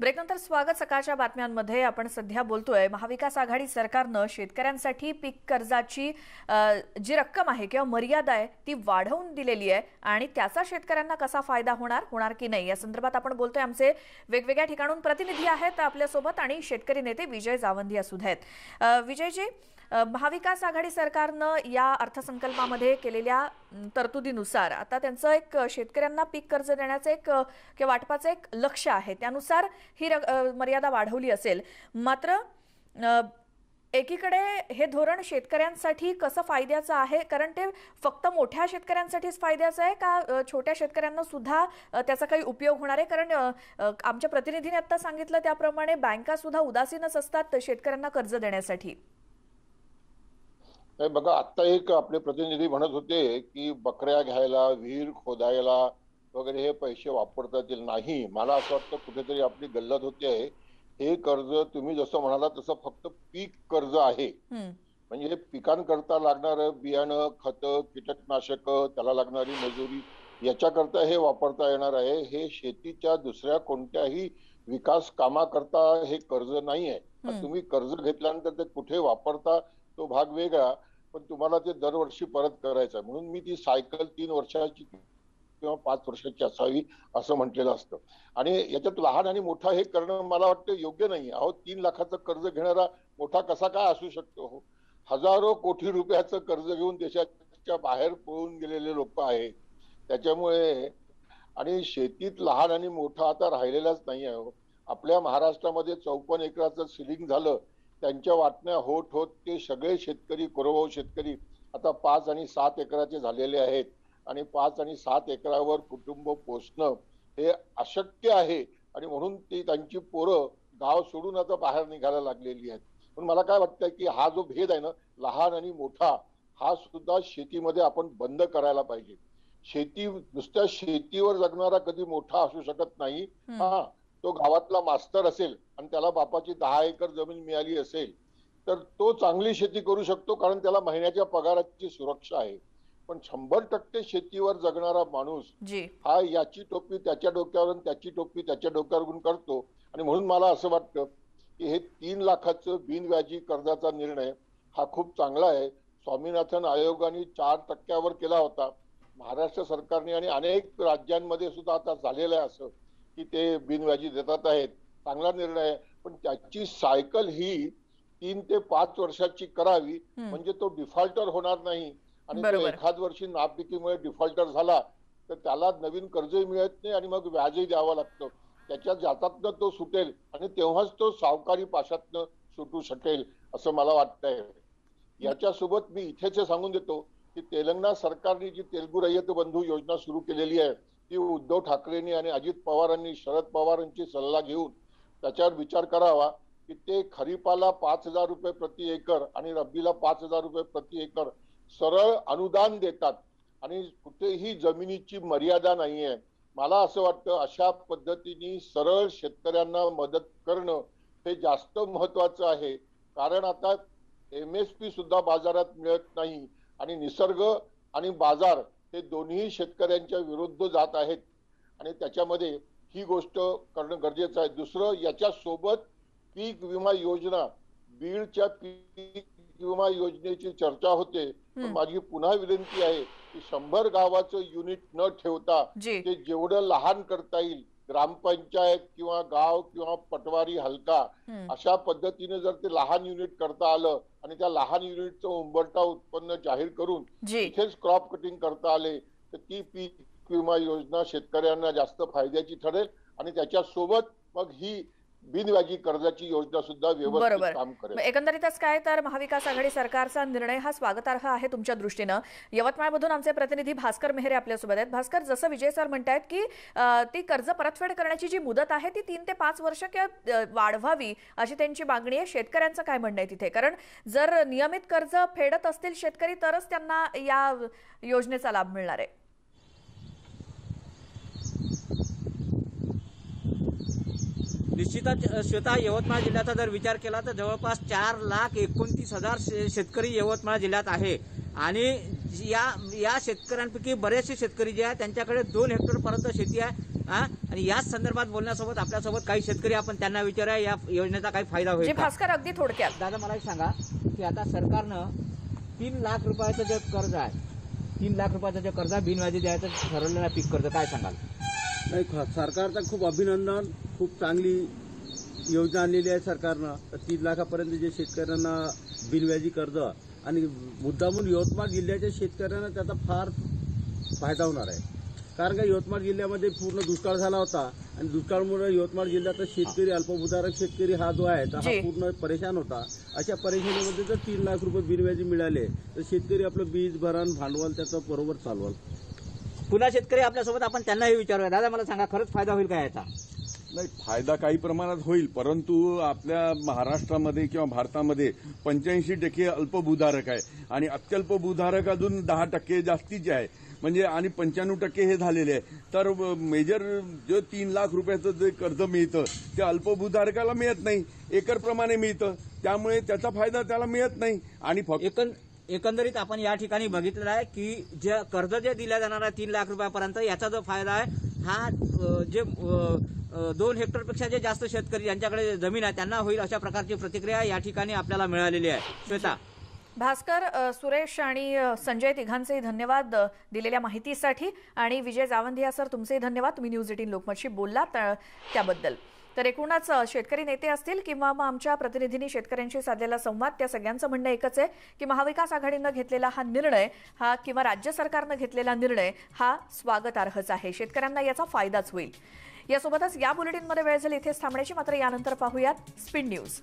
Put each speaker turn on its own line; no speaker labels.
ब्रेकनंतर स्वागत सकाळच्या बातम्यांमध्ये. आपण सध्या बोलतोय महाविकास आघाडी सरकारनं शेतकऱ्यांसाठी पीक कर्जाची जी रक्कम आहे किंवा मर्यादा आहे ती वाढवून दिलेली आहे आणि त्याचा शेतकऱ्यांना कसा फायदा होणार होणार की नाही या संदर्भात आपण बोलतोय. आमचे वेगवेगळ्या ठिकाणून प्रतिनिधी आहेत आपल्यासोबत आणि शेतकरी नेते विजय जावंदी असू आहेत. विजयजी महाविकास आघाडी सरकारनं या अर्थसंकल्पामध्ये केलेल्या तरतुदीनुसार आता त्यांचं एक शेतकऱ्यांना पीक कर्ज देण्याचं एक किंवा वाटपाचं एक लक्ष आहे. त्यानुसार ही मर्यादा वाढवली असेल. मात्र एकीकडे हे धोरण शेतकऱ्यांसाठी कसं फायद्याचं आहे? कारण ते फक्त मोठ्या शेतकऱ्यांसाठीच फायद्याचं आहे का छोट्या शेतकऱ्यांना सुद्धा त्याचा काही उपयोग होणार आहे? कारण आमच्या प्रतिनिधीने आता सांगितलं त्याप्रमाणे बँका सुद्धा उदासीनच असतात शेतकऱ्यांना कर्ज देण्यासाठी.
बघा आता एक आपले प्रतिनिधी म्हणत होते की बकऱ्या घ्यायला विहीर खोदायला वगैरे हे पैसे वापरता येतील. नाही मला असं वाटतं कुठेतरी आपली गल्लत होते आहे. हे कर्ज तुम्ही जसं म्हणाला तसं फक्त पीक कर्ज आहे. म्हणजे पिकांकरता लागणारं बियाणं खतं कीटकनाशक त्याला लागणारी मजुरी याच्याकरता हे वापरता येणार आहे. हे शेतीच्या दुसऱ्या कोणत्याही विकास कामाकरता हे कर्ज नाही आहे. तुम्ही कर्ज घेतल्यानंतर ते कुठे वापरता तो भाग वेगळा पण तुम्हाला ते दरवर्षी परत करायचं म्हणून मी ती सायकल तीन वर्षाची किंवा पाच वर्षाची असावी असं म्हटलेलं असतं. आणि याच्यात लहान आणि मोठा हे करणं मला वाटतं योग्य नाही. अहो तीन लाखाचं कर्ज घेणारा मोठा कसा काय असू शकतो? हो हजारो कोटी रुपयाचं कर्ज घेऊन देशाच्या बाहेर पळून गेलेले लोक आहेत. त्याच्यामुळे आणि शेतीत लहान आणि मोठा आता राहिलेलाच नाही आहे हो. आपल्या महाराष्ट्रामध्ये चौपन्न एकराचं सिलिंग झालं त्यांच्या वाटण्या होत होत ते सगळे शेतकरी कोरभाऊ शेतकरी आता पाच आणि सात एकराचे झालेले आहेत. आणि पाच आणि सात एकरावर कुटुंब पोचणं हे अशक्य आहे. आणि म्हणून ती त्यांची पोरं गाव सोडून आता बाहेर निघायला लागलेली आहेत. पण मला काय वाटतं की हा जो भेद आहे ना लहान आणि मोठा हा सुद्धा शेतीमध्ये आपण बंद करायला पाहिजे. शेती नुसत्या शेतीवर जगणारा कधी मोठा असू शकत नाही. हा तो गावातला मास्तर असेल आणि त्याला बापाची दहा एकर जमीन मिळाली असेल तर तो चांगली शेती करू शकतो कारण त्याला महिन्याच्या पगाराची सुरक्षा आहे. पण शंभर टक्के शेतीवर जगणारा माणूस हा याची टोपी त्याच्या डोक्यावर त्याची टोपी त्याच्या डोक्यावर घेऊन करतो आणि म्हणून मला असं वाटतं की हे तीन लाखाचं बिनव्याजी कर्जाचा निर्णय हा खूप चांगला आहे. स्वामीनाथन आयोगाने चार टक्क्यावर केला होता. महाराष्ट्र सरकारने आणि अनेक राज्यांमध्ये सुद्धा आता झालेलं आहे असं की ते बिनव्याजी देतात आहेत. चांगला निर्णय आहे. पण त्याची सायकल ही तीन ते पाच वर्षाची करावी. म्हणजे तो डिफॉल्टर होणार नाही. आणि. एखाद वर्षी नापिकीमुळे डिफॉल्टर झाला तर त्याला नवीन कर्जही मिळत नाही आणि मग व्याजही द्यावं लागतं त्याच्या जातातनं तो सुटेल आणि तेव्हाच तो सावकारी पाशातनं सुटू शकेल असं मला वाटतंय याच्यासोबत मी इथेच सांगून देतो की तेलंगणा सरकारने जी तेलगू रयत बंधू योजना सुरू केलेली आहे ती उद्धव ठाकरेंनी आणि अजित पवारांनी शरद पवारांची सल्ला घेऊन त्याच्यावर विचार करावा की ते खरीपाला पाच हजार रुपये प्रति एकर आणि रब्बीला पाच हजार रुपये प्रति एकर सरळ अनुदान देतात. आणि कुठेही जमिनीची मर्यादा नाहीये. मला असं वाटतं अशा पद्धतीने सरळ शेतकऱ्यांना मदत करणं हे जास्त महत्वाचं आहे. कारण आता एम एस पी सुद्धा बाजारात मिळत नाही. आणि निसर्ग आणि बाजार हे दोन्ही शेतकऱ्यांच्या विरुद्ध जात आहेत. आणि त्याच्यामध्ये ही गोष्ट करणं गरजेचं आहे. दुसरं याच्या सोबत पीक विमा योजना बीडच्या पीक विमा योजनेची चर्चा होते. माझी पुन्हा विनंती आहे की शंभर गावाचं युनिट न ठेवता ते जेवढं लहान करता येईल ग्रामपंचायत किंवा गाव किंवा पटवारी हलका. अशा पद्धतीने जर ते लहान युनिट करता आलं आणि त्या लहान युनिटचं उंबरटा उत्पन्न जाहीर करून
जी
इथेच क्रॉप कटिंग करता आले तर ती पीक विमा योजना शेतकऱ्यांना जास्त फायद्याची ठरेल आणि त्याच्या सोबत मग ही बिनव्याजी कर्जाची योजना सुद्धा व्यवस्थित. काम करेल.
एकंदरीतच काय तर महाविकास आघाडी सरकारचा निर्णय हा स्वागतार्ह आहे तुमच्या दृष्टीनं. यवतमाळमधून आमचे प्रतिनिधी भास्कर मेहरे आपल्यासोबत आहेत. भास्कर जसं विजय सर म्हणतायत की ती कर्ज परतफेड करण्याची जी मुदत आहे ती तीन ते पाच वर्ष किंवा वाढवावी अशी त्यांची मागणी आहे. शेतकऱ्यांचं काय म्हणणं आहे तिथे? कारण जर नियमित कर्ज फेडत असतील शेतकरी तरच त्यांना या योजनेचा लाभ मिळणार आहे.
निश्चितच अ, श्वेता यवतमाळ जिल्ह्याचा जर विचार केला तर जवळपास चार लाख एकोणतीस हजार शेतकरी यवतमाळ जिल्ह्यात आहे. आणि या या शेतकऱ्यांपैकी बरेचसे शेतकरी जे आहेत त्यांच्याकडे दोन हेक्टर पर्यंत शेती आहे हा? आणि याच संदर्भात बोलण्यासोबत आपल्यासोबत काही शेतकरी आपण त्यांना विचारूया या योजनेचा काही फायदा होईल?
भास्कर अगदी थोडक्यात.
दादा मला एक सांगा की आता सरकारनं तीन लाख रुपयाचं जे कर्ज आहे तीन लाख रुपयाचं जे कर्ज आहे बिनव्याजी द्यायचं ठरवलेलं पीक कर्ज काय सांगाल?
नाही सरकारचं खूप अभिनंदन खूप चांगली योजना आणलेली आहे सरकारनं. तर तीन लाखापर्यंत जे शेतकऱ्यांना बिनव्याजी कर्ज आणि मुद्दामून यवतमाळ जिल्ह्याच्या शेतकऱ्यांना त्याचा फार फायदा होणार आहे. कारण का यवतमाळ जिल्ह्यामध्ये पूर्ण दुष्काळ झाला होता आणि दुष्काळमुळे यवतमाळ जिल्ह्याचा शेतकरी अल्पभूधारक शेतकरी हा जो आहे तर हा. पूर्ण परेशान होता. अशा परेशानीमध्ये जर तीन लाख रुपये बिनव्याजी मिळाले तर शेतकरी आपलं बीज भरण भांडवल त्याचं बरोबर चालवाल.
पुन्हा शेतकरी आपल्यासोबत आपण त्यांनाही विचारूया. दादा मला सांगा खरंच फायदा होईल का याचा?
नाही फायदा काही प्रमाणात होईल परंतु आपल्या महाराष्ट्रामध्ये किंवा भारतामध्ये पंच्याऐंशी टक्के अल्पभूधारक आहे. आणि अत्यल्पभूधारक अजून दहा टक्के जास्तीचे आहे. म्हणजे आणि पंच्याण्णव टक्के हे झालेले आहे. तर मेजर जे तीन लाख रुपयाचं जे कर्ज मिळतं ते अल्पभूधारकाला मिळत नाही. एकरप्रमाणे मिळतं. त्यामुळे त्याचा फायदा त्याला मिळत नाही. आणि फक्त
एकंदरीत आपण या ठिकाणी बघितलेलं आहे की जे कर्ज जे दिल्या जाणार आहे तीन लाख रुपयापर्यंत याचा जो फायदा आहे हा जे दोन हेक्टरपेक्षा जे जास्त शेतकरी ज्यांच्याकडे जमीन आहे त्यांना होईल अशा प्रकारची प्रतिक्रिया या ठिकाणी आपल्याला मिळालेली आहे. श्वेता.
भास्कर सुरेश आणि संजय तिघांचेही धन्यवाद दिलेल्या माहितीसाठी. आणि विजय जावंधिया सर तुमचेही धन्यवाद. तुम्ही न्यूज एटीन लोकमतशी बोललात त्याबद्दल. तर एकूणच शेतकरी नेते असतील किंवा मग आमच्या प्रतिनिधींनी शेतकऱ्यांशी साधलेला संवाद त्या सगळ्यांचं म्हणणं एकच आहे की महाविकास आघाडीनं घेतलेला हा निर्णय हा किंवा राज्य सरकारनं घेतलेला निर्णय हा स्वागतार्हच आहे. शेतकऱ्यांना याचा फायदाच होईल. यासोबतच या बुलेटिनमध्ये वेळ झाली इथेच थांबण्याची मात्र यानंतर पाहूयात स्पीड न्यूज.